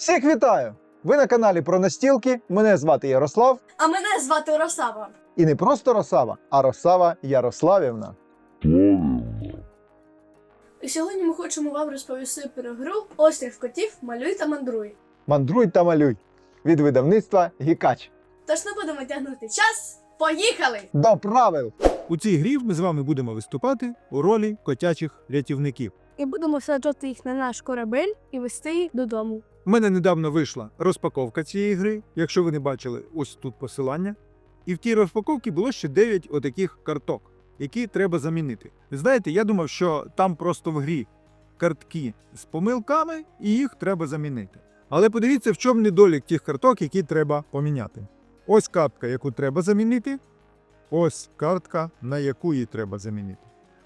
Всіх вітаю! Ви на каналі про настілки. Мене звати Ярослав. А мене звати Росава. І не просто Росава, а Росава Ярославівна. І сьогодні ми хочемо вам розповісти про гру Острів котів малюй та мандруй. Мандруй та малюй від видавництва Гікач. Тож не будемо тягнути час. Поїхали! До правил! У цій грі ми з вами будемо виступати у ролі котячих рятівників. і будемо всаджати їх на наш корабель і вести їх додому. У мене недавно вийшла розпаковка цієї гри. Якщо ви не бачили, ось тут посилання. І в тій розпаковці було ще 9 отаких карток, які треба замінити. Знаєте, я думав, що там просто в грі картки з помилками, і їх треба замінити. Але подивіться, в чому недолік тих карток, які треба поміняти. Ось картка, яку треба замінити. Ось картка, на яку її треба замінити.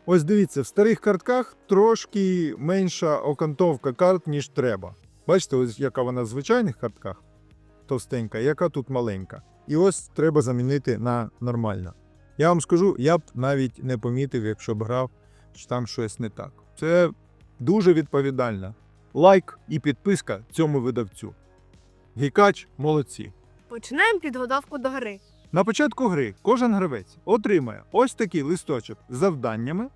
Ось дивіться, в старих картках трошки менша окантовка карт, ніж треба. Бачите, ось яка вона в звичайних картках товстенька, яка тут маленька. І ось треба замінити на нормально. Я вам скажу, я б навіть не помітив, якщо б грав, що там щось не так. Це дуже відповідально. Лайк і підписка цьому видавцю. Гікач молодці. Починаємо підготовку до гри. На початку гри кожен гравець отримає ось такий листочок з завданнями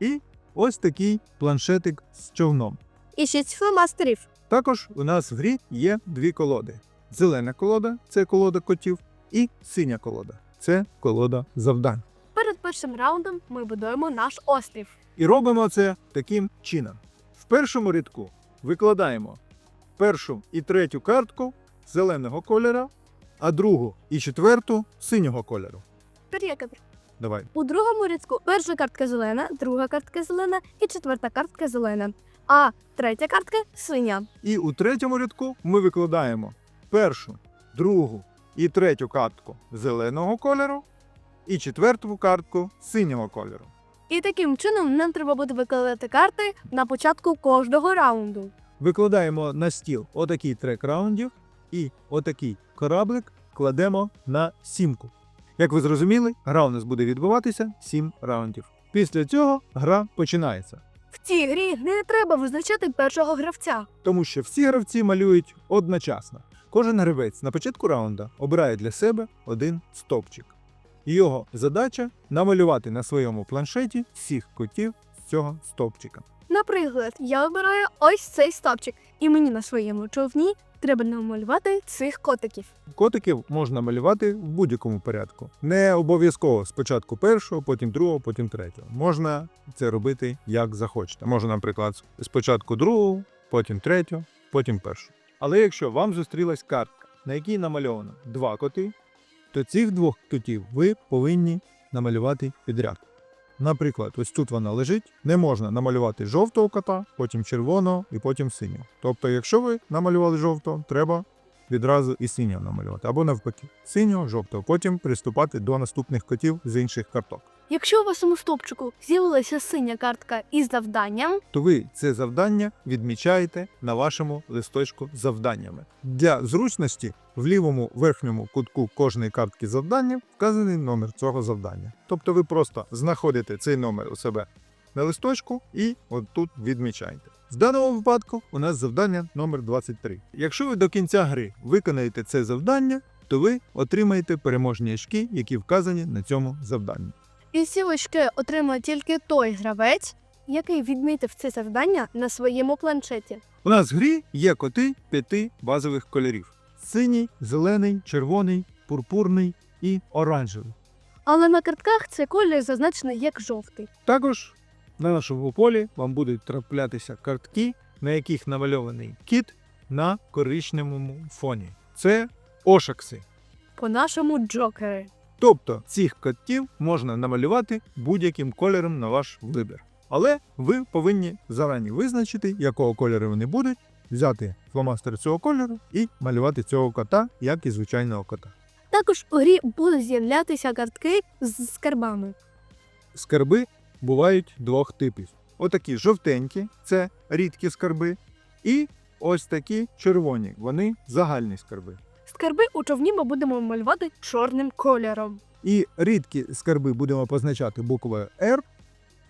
і ось такий планшетик з човном. І шість фломастерів. Також у нас в грі є дві колоди: зелена колода це колода котів, і синя колода це колода завдань. Перед першим раундом ми будуємо наш острів. І робимо це таким чином: в першому рядку викладаємо першу і третю картку зеленого кольора, а другу і четверту синього кольору. Перекати. Давай. У другому рядку перша картка зелена, друга картка зелена і четверта картка зелена. А третя картка синя. І у третьому рядку ми викладаємо першу, другу і третю картку зеленого кольору і четверту картку синього кольору. І таким чином нам треба буде викладати карти на початку кожного раунду. Викладаємо на стіл отакий трек раундів і отакий кораблик кладемо на сімку. Як ви зрозуміли, гра у нас буде відбуватися 7 раундів. Після цього гра починається, В цій грі не треба визначати першого гравця. тому що всі гравці малюють одночасно. Кожен гравець на початку раунда обирає для себе один стовпчик. Його задача намалювати на своєму планшеті всіх котів з цього стовпчика. Наприклад, я обираю ось цей стовпчик, і мені на своєму човні треба намалювати цих котиків. Котиків можна малювати в будь-якому порядку. Не обов'язково спочатку першого, потім другого, потім третього. Можна це робити як захочете. Можна, наприклад, спочатку другого, потім третього, потім першого. Але якщо вам зустрілась картка, на якій намальовано два коти, то цих двох котів ви повинні намалювати підряд. Наприклад, ось тут вона лежить, не можна намалювати жовтого кота, потім червоного і потім синього. Тобто, якщо ви намалювали жовтого, треба відразу і синього намалювати, або навпаки, синього, жовтого, потім приступати до наступних котів з інших карток. Якщо у вашому стопчику з'явилася синя картка із завданням, То ви це завдання відмічаєте на вашому листочку з завданнями. Для зручності в лівому верхньому кутку кожної картки завдання вказаний номер цього завдання. Тобто ви просто знаходите цей номер у себе на листочку і от тут відмічаєте. В даному випадку у нас завдання номер 23. Якщо ви до кінця гри виконаєте це завдання, то ви отримаєте переможні очки, які вказані на цьому завданні. І ці очки отримає тільки той гравець, який відмітив це завдання на своєму планшеті. У нас в грі є коти п'яти базових кольорів: синій, зелений, червоний, пурпурний і оранжевий. Але на картках цей колір зазначений як жовтий. Також на нашому полі вам будуть траплятися картки, на яких намальований кіт на коричневому фоні. Це ошакси. По-нашому джокери. Тобто цих котів можна намалювати будь-яким кольором на ваш вибір. Але ви повинні зарані визначити, якого кольору вони будуть, взяти фломастер цього кольору і малювати цього кота, як і звичайного кота. Також у грі будуть з'являтися картки з скарбами. Скарби бувають двох типів: отакі жовтенькі це рідкі скарби, і ось такі червоні вони загальні скарби. Скарби у човні ми будемо малювати чорним кольором. І рідкі скарби будемо позначати буквою R,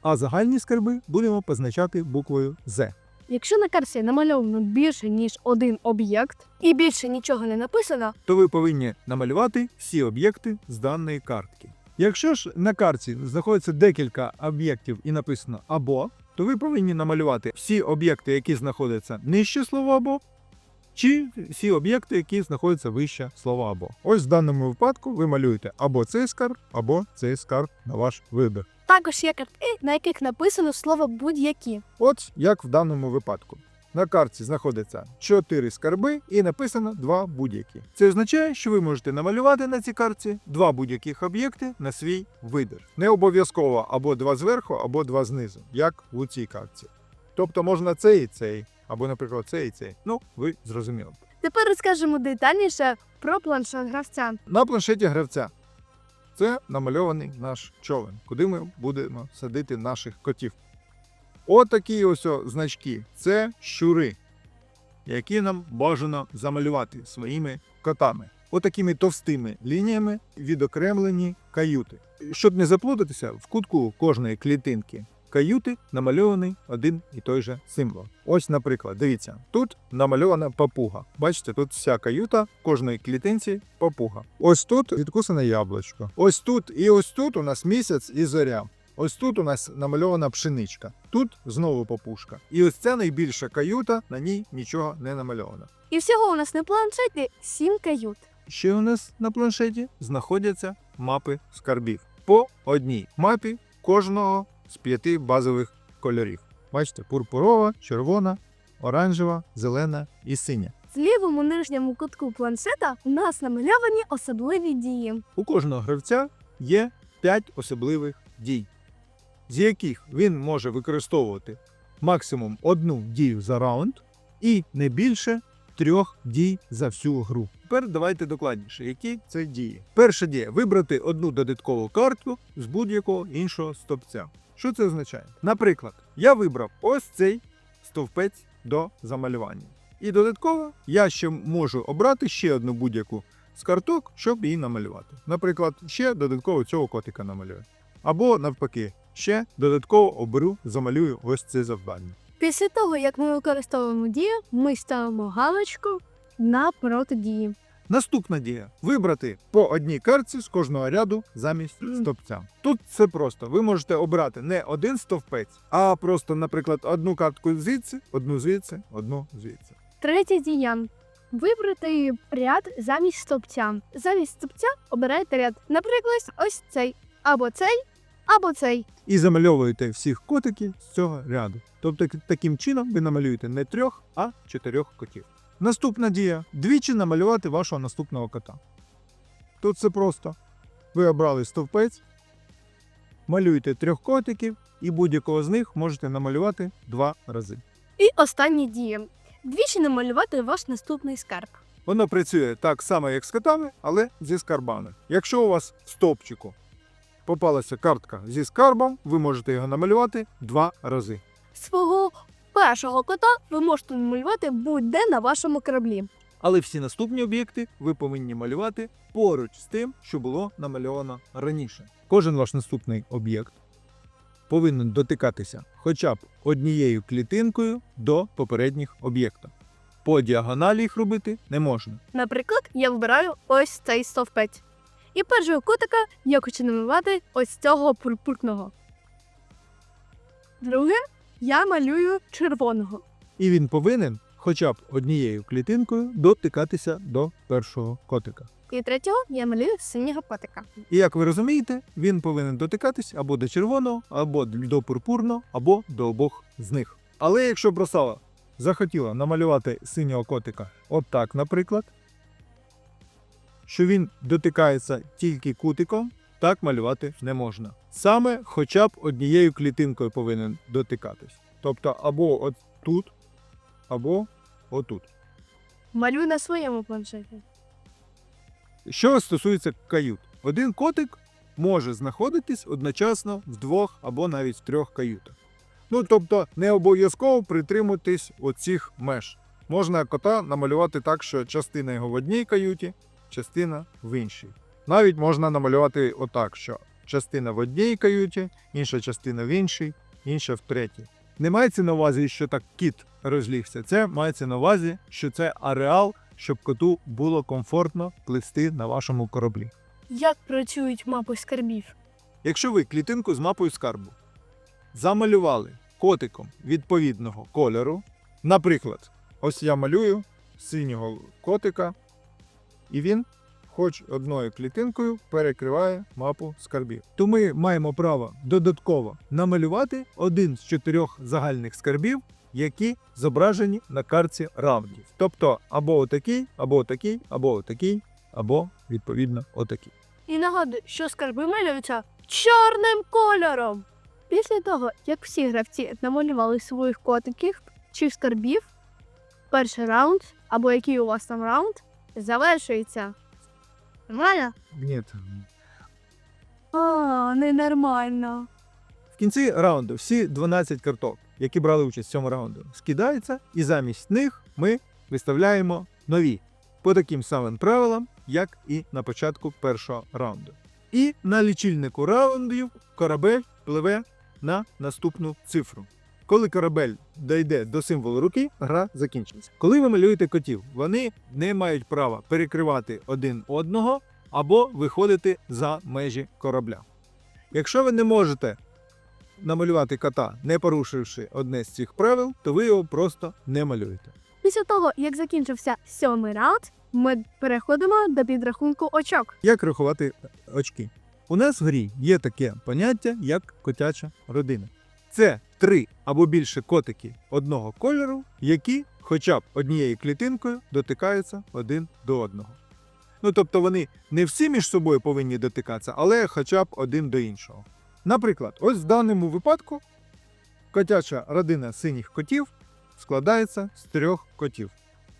а загальні скарби будемо позначати буквою Z. Якщо на карті намальовано більше ніж один об'єкт і більше нічого не написано, то ви повинні намалювати всі об'єкти з даної картки. Якщо ж на картці знаходиться декілька об'єктів і написано або, то ви повинні намалювати всі об'єкти, які знаходяться нижче слова або, чи всі об'єкти, які знаходяться вище слова або. Ось в даному випадку ви малюєте або цей скарб, або цей скарб на ваш вибір. також є картки, на яких написано слово будь-які. От як в даному випадку. На картці знаходиться 4 скарби і написано 2 будь-які. Це означає, що ви можете намалювати на цій картці два будь-яких об'єкти на свій вибір. Не обов'язково або два зверху, або два знизу, як у цій картці. Тобто можна цей і цей, або, наприклад, цей і цей. Ну, ви зрозуміли. Тепер розкажемо детальніше про планшет гравця. На планшеті гравця це намальований наш човен, куди ми будемо садити наших котів. Отакі ось значки це щури, які нам бажано замалювати своїми котами. Отакими товстими лініями відокремлені каюти. Щоб не заплутатися, в кутку кожної клітинки каюти намальований один і той же символ. Ось, наприклад, дивіться, тут намальована папуга. Бачите, тут вся каюта в кожної клітинці папуга. Ось тут відкусане яблучко. Ось тут і ось тут у нас місяць і зоря. Ось тут у нас намальована пшеничка. Тут знову папушка. І ось ця найбільша каюта, на ній нічого не намальовано. І всього у нас на планшеті 7 кают. Ще у нас на планшеті знаходяться мапи скарбів. По одній мапі кожного з п'яти базових кольорів. Бачите, пурпурова, червона, оранжева, зелена і синя. В лівому нижньому кутку планшета у нас намальовані особливі дії. У кожного гравця є 5 особливих дій, з яких він може використовувати максимум одну дію за раунд і не більше трьох дій за всю гру. Тепер давайте докладніше, які це дії. Перша дія вибрати одну додаткову картку з будь-якого іншого стовпця. Що це означає? Наприклад, я вибрав ось цей стовпець до замалювання. І додатково я ще можу обрати ще одну будь-яку з карток, щоб її намалювати. Наприклад, ще додатково цього котика намалюю. Або навпаки, ще додатково оберу, замалюю ось це завдання. Після того, як ми використовуємо дію, ми ставимо галочку на протидії. Наступна дія вибрати по одній картці з кожного ряду замість стовпця. Тут все просто. Ви можете обрати не один стовпець, а просто, наприклад, одну картку звідси, одну звідси, одну звідси. Третя дія. Вибрати ряд замість стовпця. Замість стовпця обирайте ряд. Наприклад, ось цей, або цей, або цей. І замальовуєте всіх котиків з цього ряду. Тобто таким чином ви намалюєте не трьох, а чотирьох котів. Наступна дія двічі намалювати вашого наступного кота. Тут все просто. Ви обрали стовпець, малюєте трьох котиків, і будь-якого з них можете намалювати два рази. І остання дія. Двічі намалювати ваш наступний скарб. Воно працює так само, як з котами, але зі скарбами. Якщо у вас в стовпчику попалася картка зі скарбом, ви можете його намалювати два рази. Свого першого кота ви можете намалювати будь-де на вашому кораблі. Але всі наступні об'єкти ви повинні малювати поруч з тим, що було намальовано раніше. Кожен ваш наступний об'єкт повинен дотикатися хоча б однією клітинкою до попередніх об'єкта. По діагоналі їх робити не можна. Наприклад, я вибираю ось цей стовпець. І першого котика я хочу намалювати ось цього пурпурного. Друге, я малюю червоного. І він повинен хоча б однією клітинкою дотикатися до першого котика. І третього я малюю синього котика. І як ви розумієте, він повинен дотикатись або до червоного, або до пурпурного, або до обох з них. Але якщо бросала захотіла намалювати синього котика отак, наприклад, що він дотикається тільки кутиком, так малювати не можна. Саме хоча б однією клітинкою повинен дотикатись. Тобто або от тут, або отут. Малюю на своєму планшеті. Що стосується кают, один котик може знаходитись одночасно в двох або навіть в трьох каютах. Ну тобто не обов'язково притримуватись оцих меж. Можна кота намалювати так, що частина його в одній каюті, частина в іншій. Навіть можна намалювати отак, що частина в одній каюті, інша частина в іншій, інша в третій. Не мається на увазі, що так кіт розлігся. Це мається на увазі, що це ареал, щоб коту було комфортно плисти на вашому кораблі. Як працюють мапи скарбів? Якщо ви клітинку з мапою скарбу замалювали котиком відповідного кольору, наприклад, ось я малюю синього котика, і він, хоч одною клітинкою, перекриває мапу скарбів. То ми маємо право додатково намалювати один з чотирьох загальних скарбів, які зображені на картці раундів. Тобто або отакий, або отакий, або отакий, або відповідно отакий. І нагадую, що скарби малюються чорним кольором. Після того, як всі гравці намалювали своїх котиків чи скарбів, перший раунд, або який у вас там раунд, завершується. Нормально? Ні, А, ненормально. В кінці раунду всі 12 карток, які брали участь в цьому раунду, скидаються, і замість них ми виставляємо нові по таким самим правилам, як і на початку першого раунду. І на лічильнику раундів корабель пливе на наступну цифру. Коли корабель дійде до символу руки, гра закінчиться. Коли ви малюєте котів, вони не мають права перекривати один одного або виходити за межі корабля. Якщо ви не можете намалювати кота, не порушивши одне з цих правил, то ви його просто не малюєте. Після того, як закінчився сьомий раунд, ми переходимо до підрахунку очок. Як рахувати очки? У нас в грі є таке поняття, як котяча родина. Це три або більше котики одного кольору, які хоча б однією клітинкою дотикаються один до одного. Ну тобто вони не всі між собою повинні дотикатися, але хоча б один до іншого. Наприклад, ось в даному випадку котяча родина синіх котів складається з трьох котів.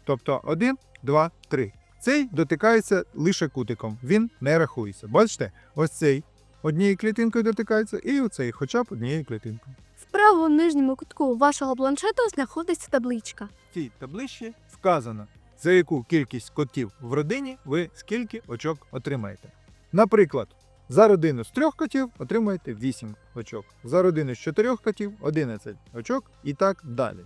Тобто один, два, три. Цей дотикається лише кутиком, він не рахується. Бачите, ось цей однією клітинкою дотикається, і оцей хоча б однією клітинкою. Правому нижньому кутку вашого планшету знаходиться табличка. В цій табличці вказано, за яку кількість котів в родині ви скільки очок отримаєте. Наприклад, за родину з трьох котів отримаєте 8 очок, за родину з чотирьох котів 11 очок і так далі.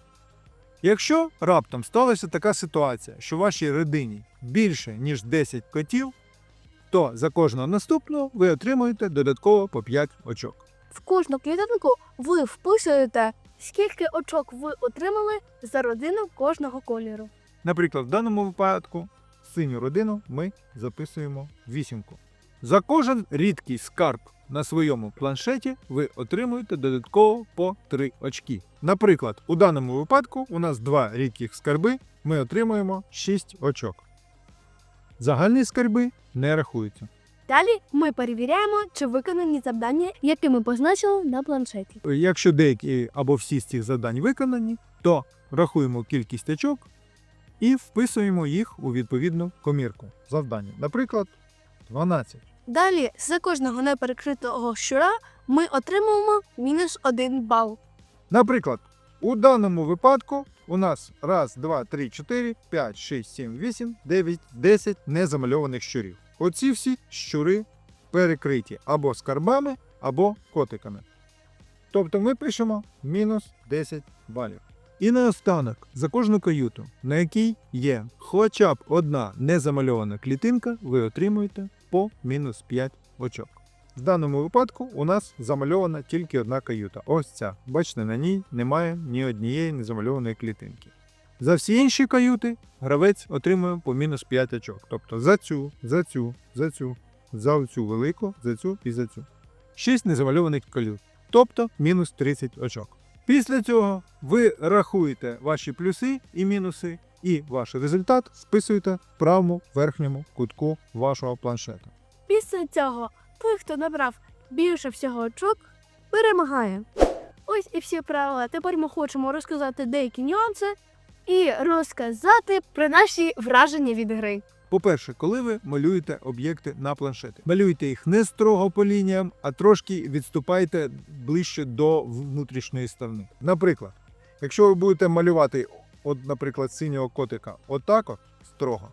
Якщо раптом сталася така ситуація, що в вашій родині більше ніж 10 котів, то за кожного наступного ви отримуєте додатково по 5 очок. В кожну клітинку ви вписуєте, скільки очок ви отримали за родину кожного кольору. Наприклад, в даному випадку синю родину ми записуємо вісімку. За кожен рідкий скарб на своєму планшеті ви отримуєте додатково по 3 очки. Наприклад, у даному випадку у нас два рідких скарби, ми отримуємо 6 очок. Загальні скарби не рахуються. Далі ми перевіряємо, чи виконані завдання, які ми позначили на планшеті. Якщо деякі або всі з цих завдань виконані, то рахуємо кількість очок і вписуємо їх у відповідну комірку завдання. Наприклад, 12. Далі за кожного неперекритого щура ми отримуємо мінус один бал. Наприклад, у даному випадку у нас раз, два, три, чотири, п'ять, шість, сім, вісім, дев'ять, десять незамальованих щурів. Оці всі щури перекриті або скарбами, або котиками. Тобто ми пишемо мінус 10 балів. І наостанок, за кожну каюту, на якій є хоча б одна незамальована клітинка, ви отримуєте по мінус 5 очок. В даному випадку у нас замальована тільки одна каюта. Ось ця. Бачите, на ній немає ні однієї незамальованої клітинки. За всі інші каюти гравець отримує по мінус 5 очок. Тобто за цю, за цю, за цю, за цю велику, за цю і за цю. 6 незамальованих кают. Тобто мінус 30 очок. Після цього ви рахуєте ваші плюси і мінуси, і ваш результат списуєте в правому верхньому кутку вашого планшета. Після цього той, хто набрав більше всього очок, перемагає. Ось і всі правила. Тепер ми хочемо розказати деякі нюанси і розказати про наші враження від гри. По-перше, коли ви малюєте об'єкти на планшеті, малюйте їх не строго по лініям, а трошки відступайте ближче до внутрішньої сторони. Наприклад, якщо ви будете малювати, от, наприклад, синього котика отак от строго,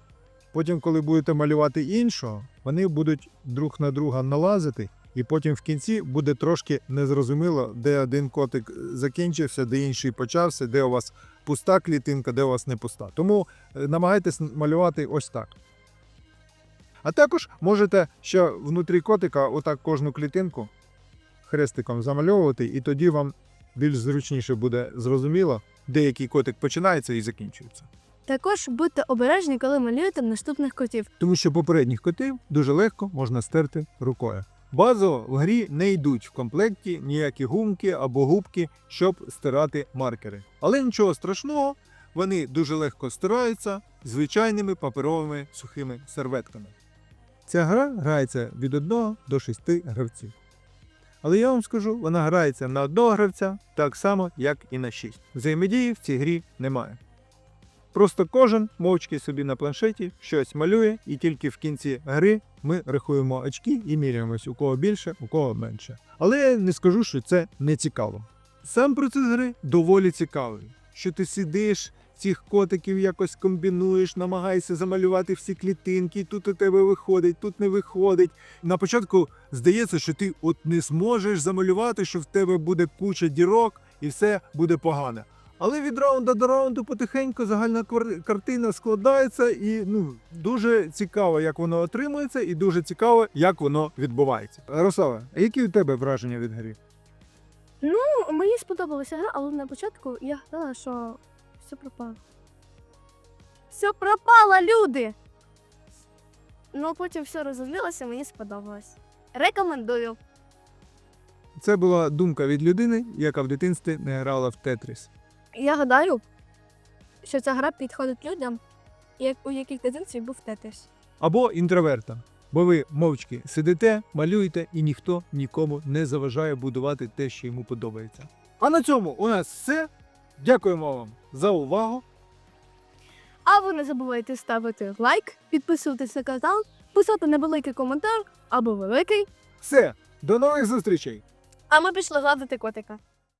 потім, коли будете малювати іншого, вони будуть друг на друга налазити, і потім в кінці буде трошки незрозуміло, де один котик закінчився, де інший почався, де у вас пуста клітинка, де у вас не пуста. Тому е, намагайтесь малювати ось так. А також можете ще внутрі котика отак кожну клітинку хрестиком замальовувати, і тоді вам більш зручніше буде зрозуміло, де який котик починається і закінчується. Також будьте обережні, коли малюєте наступних котів. Тому що попередніх котів дуже легко можна стерти рукою. Базово в грі не йдуть в комплекті ніякі гумки або губки, щоб стирати маркери. Але нічого страшного, вони дуже легко стираються звичайними паперовими сухими серветками. Ця гра грається від 1 до 6 гравців. Але я вам скажу, вона грається на одного гравця так само, як і на 6. Взаємодії в цій грі немає. Просто кожен мовчки собі на планшеті щось малює, і тільки в кінці гри ми рахуємо очки і міряємось, у кого більше, у кого менше. Але я не скажу, що це не цікаво. Сам процес гри доволі цікавий. Що ти сидиш, цих котиків якось комбінуєш, намагаєшся замалювати всі клітинки, тут у тебе виходить, тут не виходить. На початку здається, що ти от не зможеш замалювати, що в тебе буде куча дірок і все буде погано. Але від раунду до раунду потихеньку загальна картина складається, і ну дуже цікаво, як воно отримується, і дуже цікаво, як воно відбувається. Ярослава, а які у тебе враження від гри? Ну, мені сподобалася гра, але на початку я гадала, що все пропало. Все пропало, люди! Ну, потім все розозлилося, мені сподобалось. Рекомендую. Це була думка від людини, яка в дитинстві не грала в Тетріс. Я гадаю, що ця гра підходить людям, як, у яких дитинстві був тетис. Або інтровертам. Бо ви мовчки сидите, малюєте, і ніхто нікому не заважає будувати те, що йому подобається. А на цьому у нас все. Дякуємо вам за увагу. А ви не забувайте ставити лайк, підписуватись на канал, писати невеликий коментар або великий. Все, до нових зустрічей! А ми пішли гладити котика.